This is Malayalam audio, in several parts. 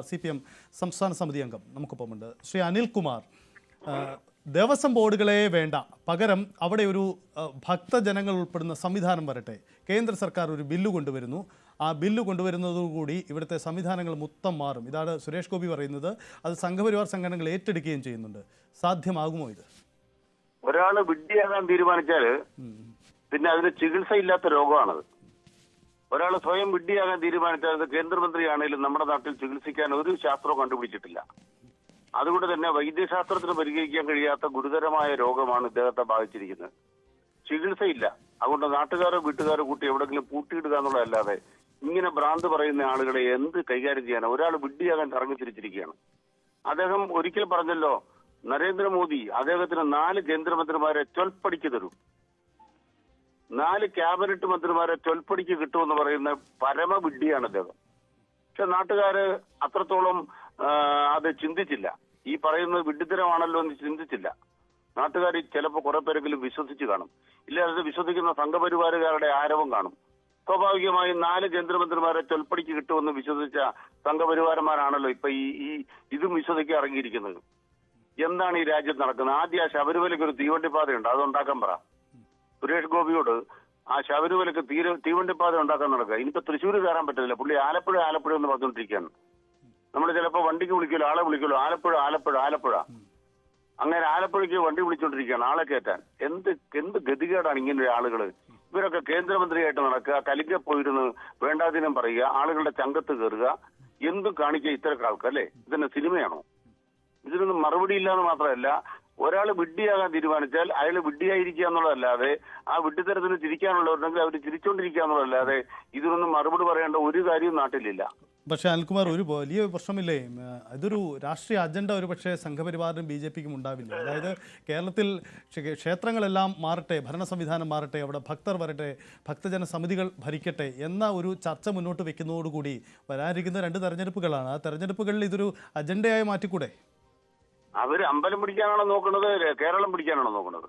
സി പി എം സംസ്ഥാന സമിതി അംഗം നമുക്കൊപ്പമുണ്ട്. ശ്രീ അനിൽകുമാർ ദേവസ്വം ബോർഡുകളെ വേണ്ട. പകരം അവിടെ ഒരു ഭക്തജനങ്ങൾ ഉൾപ്പെടുന്ന സംവിധാനം വരട്ടെ. കേന്ദ്ര സർക്കാർ ഒരു ബില്ല് കൊണ്ടുവരുന്നു. ആ ബില്ല് കൊണ്ടുവരുന്നതോടുകൂടി ഇവിടുത്തെ സംവിധാനങ്ങൾ മൊത്തം മാറും. ഇതാണ് സുരേഷ് ഗോപി പറയുന്നത്. അത് സംഘപരിവാർ സംഘടനകൾ ഏറ്റെടുക്കുകയും ചെയ്യുന്നുണ്ട്. സാധ്യമാകുമോ ഇത്? ഒരാൾ വിഡ്ഢിയാകാൻ തീരുമാനിച്ചാൽ പിന്നെ അതിന് ചികിത്സയില്ലാത്ത രോഗമാണത്. ഒരാൾ സ്വയം വിഡ്ഢിയാകാൻ തീരുമാനിച്ചത് കേന്ദ്രമന്ത്രിയാണെങ്കിലും നമ്മുടെ നാട്ടിൽ ചികിത്സിക്കാൻ ഒരു ശാസ്ത്രവും കണ്ടുപിടിച്ചിട്ടില്ല. അതുകൊണ്ട് തന്നെ വൈദ്യശാസ്ത്രത്തിന് പരിഹരിക്കാൻ കഴിയാത്ത ഗുരുതരമായ രോഗമാണ് ഇദ്ദേഹത്തെ ബാധിച്ചിരിക്കുന്നത്. ചികിത്സയില്ല. അതുകൊണ്ട് നാട്ടുകാരോ വീട്ടുകാരോ കൂട്ടി എവിടെങ്കിലും പൂട്ടിയിടുക എന്നുള്ളതല്ലാതെ ഇങ്ങനെ ഭ്രാന്ത് പറയുന്ന ആളുകളെ എന്ത് കൈകാര്യം ചെയ്യാൻ ഒരാൾ വിഡ്ഢിയാകാൻ ഇറങ്ങിത്തിരിച്ചിരിക്കുകയാണ് അദ്ദേഹം ഒരിക്കൽ പറഞ്ഞല്ലോ നരേന്ദ്രമോദി അദ്ദേഹത്തിന് നാല് കേന്ദ്രമന്ത്രിമാരെ ചൊൽപ്പടിക്ക് തരും. നാല് ക്യാബിനറ്റ് മന്ത്രിമാരെ തൊൽപ്പടിക്ക് കിട്ടുമെന്ന് പറയുന്ന പരമവിഡ്ഢിയാണ് അദ്ദേഹം. പക്ഷെ നാട്ടുകാര് അത്രത്തോളം അത് ചിന്തിച്ചില്ല. ഈ പറയുന്നത് വിഡ്ഢിത്തരമാണല്ലോ എന്ന് ചിന്തിച്ചില്ല. നാട്ടുകാർ ചിലപ്പോൾ കുറെ പേരെങ്കിലും വിശ്വസിച്ച് കാണും. ഇല്ല അത് വിശ്വസിക്കുന്ന സംഘപരിവാരുകാരുടെ ആരവം കാണും. സ്വാഭാവികമായും നാല് കേന്ദ്രമന്ത്രിമാരെ ചൊൽപ്പടിക്ക് കിട്ടുമെന്ന് വിശ്വസിച്ച സംഘപരിവാരന്മാരാണല്ലോ ഇപ്പൊ ഈ ഈ ഇതും വിശ്വസിക്കാൻ ഇറങ്ങിയിരിക്കുന്നത്. എന്താണ് ഈ രാജ്യത്ത് നടക്കുന്നത്? ആദ്യ ശബരിമലയ്ക്ക് ഒരു തീവണ്ടിപ്പാതയുണ്ട്. അത് ഉണ്ടാക്കാൻ പറ. സുരേഷ് ഗോപിയോട് ആ ശബരിമലക്ക് തീര തീവണ്ടിപ്പാത ഉണ്ടാക്കാൻ നടക്കുക. ഇനിയിപ്പോ തൃശ്ശൂർ കയറാൻ പറ്റത്തില്ല. പുള്ളി ആലപ്പുഴ ആലപ്പുഴ എന്ന് പറഞ്ഞുകൊണ്ടിരിക്കുകയാണ്. നമ്മൾ ചിലപ്പോൾ വണ്ടിക്ക് വിളിക്കുമല്ലോ ആളെ വിളിക്കുമല്ലോ. ആലപ്പുഴ ആലപ്പുഴ ആലപ്പുഴ. അങ്ങനെ ആലപ്പുഴയ്ക്ക് വണ്ടി വിളിച്ചോണ്ടിരിക്കുകയാണ് ആളെ കയറ്റാൻ. എന്ത് എന്ത് ഗതികേടാണ് ഇങ്ങനെ ആളുകൾ ഇവരൊക്കെ കേന്ദ്രമന്ത്രിയായിട്ട് നടക്കുക കലിക്ക പോയിരുന്ന് വേണ്ടാതിനം പറയുക ആളുകളുടെ ചങ്കത്ത് കയറുക. എന്തും കാണിക്കുക ഇത്തരക്കാൾക്ക് ആൾക്ക് അല്ലേ? ഇതന്നെ സിനിമയാണോ? ഇതിനൊന്നും മറുപടി ഇല്ലാന്ന് മാത്രമല്ല ഒരാൾ വിഡ്ഢിയാകാൻ തീരുമാനിച്ചാൽ അയാൾ വിഡ്ഢിയായിരിക്കുക എന്നുള്ളതല്ലാതെ ആ വിഡ്ഢിത്തരത്തിന് ചിരിക്കാനുള്ളവരുണ്ടെങ്കിൽ അവർ ചിരിച്ചോണ്ടിരിക്കുക എന്നുള്ളതല്ലാതെ ഇതിനൊന്നും മറുപടി പറയേണ്ട ഒരു കാര്യവും നാട്ടിലില്ല. പക്ഷെ അനിൽകുമാർ ഒരു വലിയ പ്രശ്നമില്ലേ? ഇതൊരു രാഷ്ട്രീയ അജണ്ട ഒരു പക്ഷേ സംഘപരിവാറിനും ബി ജെ പിക്കും ഉണ്ടാവില്ല. അതായത് കേരളത്തിൽ ക്ഷേത്രങ്ങളെല്ലാം മാറട്ടെ ഭരണ സംവിധാനം മാറട്ടെ അവിടെ ഭക്തർ വരട്ടെ ഭക്തജന സമിതികൾ ഭരിക്കട്ടെ എന്ന ഒരു ചർച്ച മുന്നോട്ട് വെക്കുന്നതോടുകൂടി വരാനിരിക്കുന്ന രണ്ട് തെരഞ്ഞെടുപ്പുകളാണ്. ആ തെരഞ്ഞെടുപ്പുകളിൽ ഇതൊരു അജണ്ടയായി മാറ്റിക്കൂടെ? അവർ അമ്പലം പിടിക്കാനാണോ നോക്കുന്നത് കേരളം പിടിക്കാനാണോ നോക്കുന്നത്?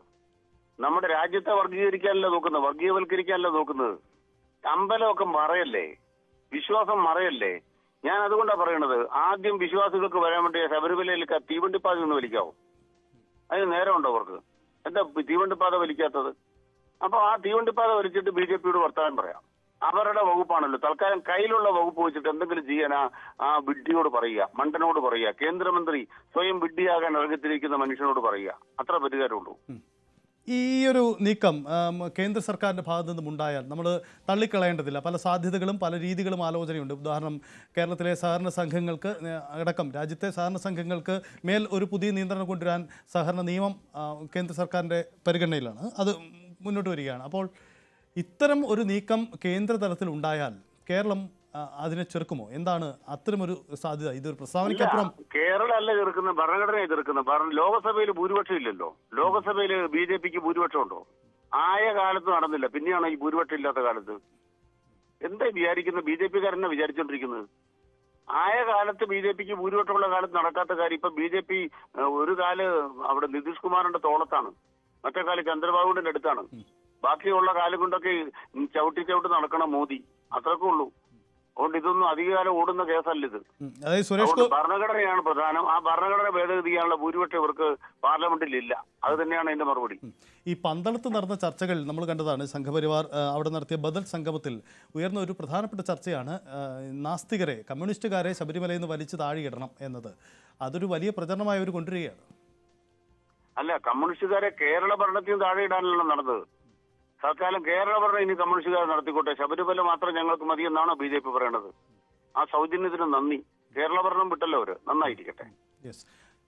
നമ്മുടെ രാജ്യത്തെ വർഗീകരിക്കാനല്ല നോക്കുന്നത്? വർഗീയവൽക്കരിക്കാനല്ല നോക്കുന്നത്? അമ്പലമൊക്കെ മറയല്ലേ? വിശ്വാസം മറയല്ലേ? ഞാൻ അതുകൊണ്ടാണ് പറയുന്നത് ആദ്യം വിശ്വാസികൾക്ക് വരാൻ വേണ്ടി ശബരിമലയിൽ തീവണ്ടിപ്പാത ഒന്ന് വലിക്കാവോ. അതിന് നേരമുണ്ടോ അവർക്ക്? എന്താ തീവണ്ടിപ്പാത വലിക്കാത്തത്? അപ്പൊ ആ തീവണ്ടിപ്പാത വലിച്ചിട്ട് ബി ജെ പിയോട് വർത്തമാനം പറയാം. അവരുടെ വകുപ്പാണല്ലോ. തൽക്കാലം കയ്യിലുള്ള വകുപ്പ് വെച്ചിട്ട് എന്തെങ്കിലും ചെയ്യാൻ ആ വിഡ്ഢിയോട് പറയുക മണ്ടനോട് പറയുക കേന്ദ്രമന്ത്രി സ്വയം വിഡ്ഢിയാകാൻ ഇറങ്ങിത്തിരിക്കുന്ന മനുഷ്യനോട് പറയുക. അത്ര പരിഹാരമുള്ളൂ ഈ ഒരു നീക്കം കേന്ദ്ര സർക്കാരിന്റെ ഭാഗത്തു നിന്നും ഉണ്ടായാൽ നമ്മൾ തള്ളിക്കളയേണ്ടതില്ല. പല സാധ്യതകളും പല രീതികളും ആലോചനയുണ്ട്. ഉദാഹരണം കേരളത്തിലെ സഹകരണ സംഘങ്ങൾക്ക് അടക്കം രാജ്യത്തെ സഹകരണ സംഘങ്ങൾക്ക് മേൽ ഒരു പുതിയ നിയന്ത്രണം കൊണ്ടുവരാൻ സഹകരണ നിയമം കേന്ദ്ര സർക്കാരിന്റെ പരിഗണനയിലാണ്. അത് മുന്നോട്ട് വരികയാണ്. അപ്പോൾ ഇത്തരം ഒരു നീക്കം കേന്ദ്ര തലത്തിൽ ഉണ്ടായാൽ കേരളം അതിനെ ചെറുക്കുമോ? എന്താണ് അത്തരമൊരു സാധ്യത? ഇതൊരു പ്രസ്താവനയ്ക്കപ്പുറം കേരളം അല്ല ചെറുക്കുന്ന ഭരണഘടനയെ ചെറുക്കുന്നത് ഭരണ ലോകസഭയിൽ ഭൂരിപക്ഷം ഇല്ലല്ലോ ലോകസഭയിൽ ബി ജെ പിക്ക് ഭൂരിപക്ഷം ഉണ്ടോ ആയ കാലത്ത് നടന്നില്ല. പിന്നെയാണ് ഈ ഭൂരിപക്ഷം ഇല്ലാത്ത കാലത്ത്. എന്താ വിചാരിക്കുന്ന ബി ജെ പിക്കാരനെ വിചാരിച്ചോണ്ടിരിക്കുന്നത്? ആയ കാലത്ത് ബി ജെ പിക്ക് ഭൂരിപക്ഷമുള്ള കാലത്ത് നടക്കാത്ത കാര്യം ഇപ്പൊ ബി ജെ പി ഒരു കാൽ അവിടെ നിതീഷ് കുമാറിന്റെ തോളത്താണ്. മറ്റേ കാൽ ചന്ദ്രബാബുവിന്റെ അടുത്താണ്. ബാക്കിയുള്ള കാലം കൊണ്ടൊക്കെ ചവിട്ടി ചവിട്ടി നടക്കണം മോദി. അത്രക്കേ ഉള്ളൂ. അതുകൊണ്ട് ഇതൊന്നും അധികകാലം ഓടുന്ന കേസല്ല ഇത്. ഭരണഘടനയാണ് പ്രധാനം. ആ ഭരണഘടന ഭേദഗതി ചെയ്യാനുള്ള ഭൂരിപക്ഷം ഇവർക്ക് പാർലമെന്റിൽ ഇല്ല അത് തന്നെയാണ് അതിന്റെ മറുപടി. ഈ പന്തളത്ത് നടന്ന ചർച്ചകൾ നമ്മൾ കണ്ടതാണ്. സംഘപരിവാർ അവിടെ നടത്തിയ ബദൽ സംഗമത്തിൽ ഉയർന്ന ഒരു പ്രധാനപ്പെട്ട ചർച്ചയാണ് നാസ്തികരെ കമ്മ്യൂണിസ്റ്റുകാരെ ശബരിമലയിൽ നിന്ന് വലിച്ചു താഴെയിടണം എന്നത്. അതൊരു വലിയ പ്രചരണമായി അവർ കൊണ്ടുവരികയാണ്. അല്ല കമ്മ്യൂണിസ്റ്റുകാരെ കേരള ഭരണത്തിൽ നിന്ന് താഴെ ഇടാനല്ല നടന്നത്. തൽക്കാലം കേരള ഭരണം ഇനി കമ്മ്യൂണിസ്റ്റുകാർ നടത്തിക്കോട്ടെ. ശബരിമല മാത്രം ഞങ്ങൾക്ക് മതിയെന്നാണോ ബി ജെ പി പറയണത് ആ സൗജന്യത്തിന് നന്ദി. കേരള ഭരണം വിട്ടല്ലോ അവർ. നന്നായിരിക്കട്ടെ.